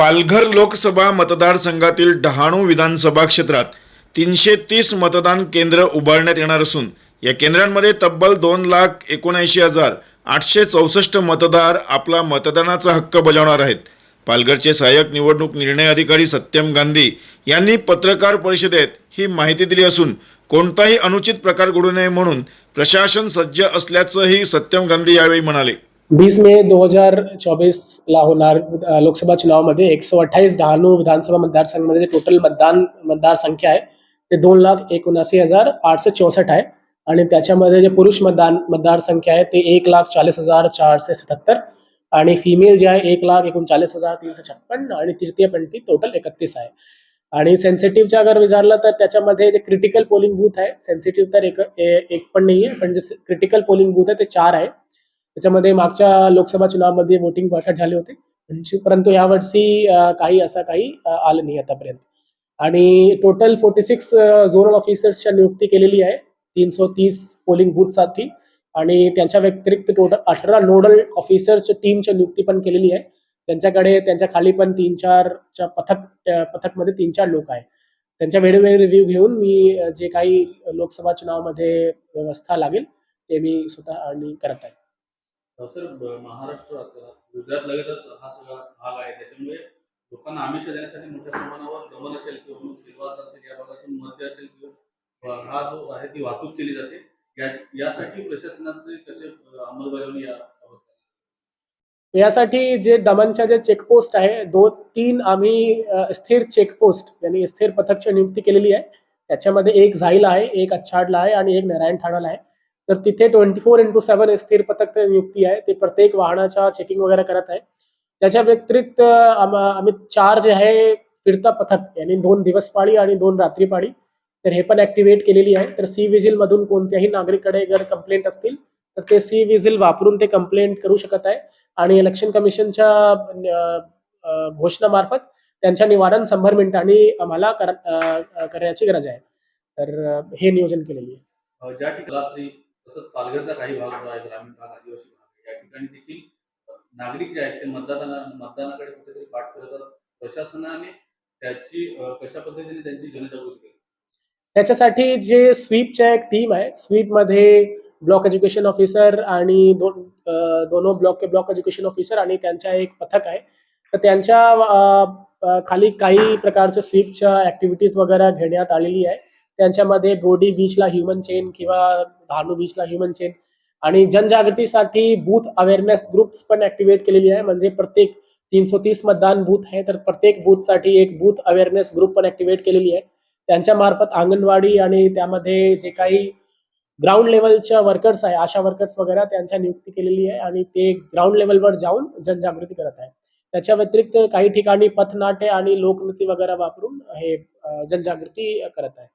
पालघर लोकसभा मतदारसंघातील डहाणू विधानसभा क्षेत्रात तीनशे तीस मतदान केंद्र उभारण्यात येणार असून या केंद्रांमध्ये तब्बल दोन लाख एकोणऐंशी हजार आठशे चौसष्ट मतदार आपला मतदानाचा हक्क बजावणार आहेत. पालघरचे सहाय्यक निवडणूक निर्णय अधिकारी सत्यम गांधी यांनी पत्रकार परिषदेत ही माहिती दिली असून कोणताही अनुचित प्रकार घडू नये म्हणून प्रशासन सज्ज असल्याचंही सत्यम गांधी यावेळी म्हणाले. वीस मे 2024 ला होणार लोकसभा चुनावामध्ये एकशे अठ्ठावीस डहाणू विधानसभा मतदारसंघामध्ये टोटल मतदान मतदारसंख्या आहे. ते दोन लाख एकोणऐंशी हजार आठशे चौसष्ट आहे. आणि त्याच्यामध्ये जे पुरुष मतदान मतदारसंख्या आहे ते एक लाख चाळीस हजार चारशे सत्तर आणि फिमेल जे आहे एक लाख एकोणचाळीस हजार तीनशे छप्पन आणि तृतीय पंथी टोटल एकतीस आहे. आणि सेन्सिटिव्हच्या अगर विचारलं तर त्याच्यामध्ये जे क्रिटिकल पोलिंग बूथ आहे सेन्सिटिव्ह तर एक ए- एक पण नाही आहे पण जे क्रिटिकल पोलिंग बूथ आहे ते चार आहे. त्याच्यामध्ये मागच्या लोकसभा चुनावामध्ये वोटिंग बॉयकॉट झाले होते. म्हणजे- परंतु यावर्षी काही असं काही आलं नाही आतापर्यंत. आणि टोटल फोर्टी सिक्स झोनल ऑफिसर्सच्या नियुक्ती केलेली आहे. तीन सो तीस पोलिंग बूथसाठी आणि त्यांच्या व्यतिरिक्त टोटल अठरा नोडल ऑफिसर्सच्या टीमच्या नियुक्ती पण केलेली आहे. त्यांच्याकडे त्यांच्या खाली पण तीन चारच्या पथक पथकमध्ये तीन चार लोक आहे त्यांच्या वेळोवेळी रिव्ह्यू घेऊन मी जे काही लोकसभा चुनावामध्ये व्यवस्था लागेल ते मी स्वतः आणि करत आहे. सर ब- महाराष्ट्र गुजरात लगतच हा सगळा भाग आहे. त्याच्यामुळे लोकांना आमिष देण्यासाठी मोठ्या प्रमाणावर दमन असेल किंवा मग सिल्वास असेल या भागातून मध्य असेल किंवा हा जो आहे ती वाहतूक केली जाते. यासाठी प्रशासनाचे कसे अंमलबजावणी यासाठी जे दमनच्या जे चेकपोस्ट आहे दोन तीन आम्ही स्थिर चेकपोस्ट यांनी स्थिर पथकची नियुक्ती केलेली आहे. त्याच्यामध्ये एक झाईला आहे एक अच्छाडला आहे आणि एक नारायण ठाणाला आहे. तर तिथे ट्वेंटी फोर इंटू सेव्हन स्थिर पथक नियुक्ती आहे. ते प्रत्येक वाहनाच्या चेकिंग वगैरे करत आहे. त्याच्या व्यतिरिक्त आम्ही चार जे आहे फिरता पथक यांनी दोन दिवस पाळी आणि दोन रात्री पाळी. तर हे पण ऍक्टिव्हेट केलेली आहे. तर सी विजिल मधून कोणत्याही नागरिककडे जर कंप्लेंट असतील तर ते सी विजिल वापरून ते कंप्लेंट करू शकत आहे. आणि इलेक्शन कमिशनच्या घोषणामार्फत त्यांच्या निवारण शंभर मिनिटांनी आम्हाला करण्याची गरज आहे. तर हे नियोजन केलेली आहे. ज्या ठिकाणी तसंच पालघरचा काही भाग जो आहे ग्रामीण भाग आदिवासी भाग या ठिकाणी देखील नागरिक जे आहेत ते मतदाना मतदानाकडे कुठेतरी पाठ करत प्रशासनाने त्याची कशा पद्धतीने त्यांची जनजागृती केली? त्याच्यासाठी जे स्वीपच्या एक टीम आहे स्वीपमध्ये ब्लॉक एज्युकेशन ऑफिसर आणि दोन अ, दोनो ब्लॉक के ब्लॉक एज्युकेशन ऑफिसर आणि त्यांच्या एक पथक आहे. तर त्यांच्या खाली काही प्रकारच्या स्वीपच्या ऍक्टिव्हिटीज वगैरे घेण्यात आलेली आहे. त्यांच्यामध्ये बोडी बीचला ह्युमन चेन किंवा धानू बीचला ह्युमन चेन आणि जनजागृतीसाठी बूथ अवेअरनेस ग्रुप्स पण ऍक्टिव्हेट केलेली आहे. म्हणजे प्रत्येक तीनशे तीस मतदान बूथ आहे. तर प्रत्येक बूथसाठी एक बूथ अवेअरनेस ग्रुप पण ऍक्टिव्हेट केलेली आहे. त्यांच्या मार्फत अंगणवाडी आणि त्यामध्ये जे काही ग्राउंड लेवलच्या वर्कर्स आहे आशा वर्कर्स वगैरे त्यांच्या नियुक्ती केलेली आहे आणि ते ग्राउंड लेवलवर जाऊन जनजागृती करत आहे. त्याच्या व्यतिरिक्त काही ठिकाणी पथनाट्य आणि लोकनृत्य वगैरे वापरून हे जनजागृती करत आहे.